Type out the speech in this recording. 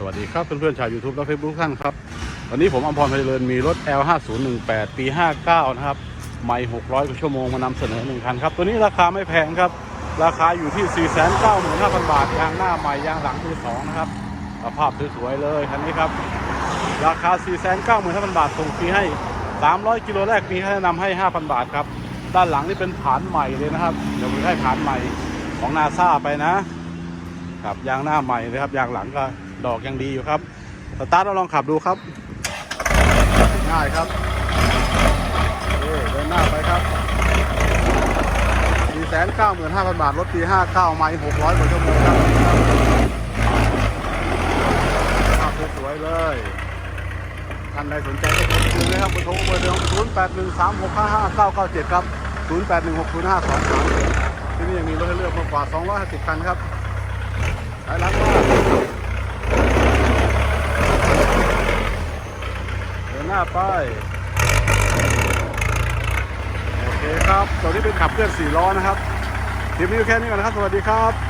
สวัสดีครับเพื่อนๆชาว YouTube และ Facebook ท่านครับ วันนี้ผมอมพรไพเรินมีรถ L5018 ปี 59 นะครับ ไม่600กว่าชั่วโมงมานำเสนอหนึ่งคันครับ ตัวนี้ราคาไม่แพงครับ ราคาอยู่ที่ 495,000 บาท ยางหน้าใหม่ยางหลังมือสองนะครับสภาพสวยๆเลยคันนี้ครับ ราคา 495,000 บาทส่งฟรีให้ 300 กิโลแรกมีค่าแนะนำให้ 5,000 บาทครับ ด้านหลังนี่เป็นฐานใหม่เลยนะครับ เดี๋ยวผมให้ฐานใหม่ของนาซาไปนะครับ ยางหน้าใหม่เลยครับ ยางหลังก็ ดอกยังดีอยู่ครับสตาร์ทเราลองขับดูครับ ง่ายครับเดินหน้าไปครับ495,000 บาท รถปี59ไมล์600กว่าชั่วโมงครับขับสวยๆเลยท่านใดสนใจก็โทรคุยเลยครับเบอร์โทรเบอร์เดิม0813655997 ครับ 08160523ที่นี่ยังมีรถให้เลือกมากกว่า 250 คันครับไปรับว่าเดินห น้าไป โอเคครับ ตัวนี้เป็นขับเคลื่อน4ล้อนะครับคลิปนี้แค่นี้ก่อนนะครับ สวัสดีครับ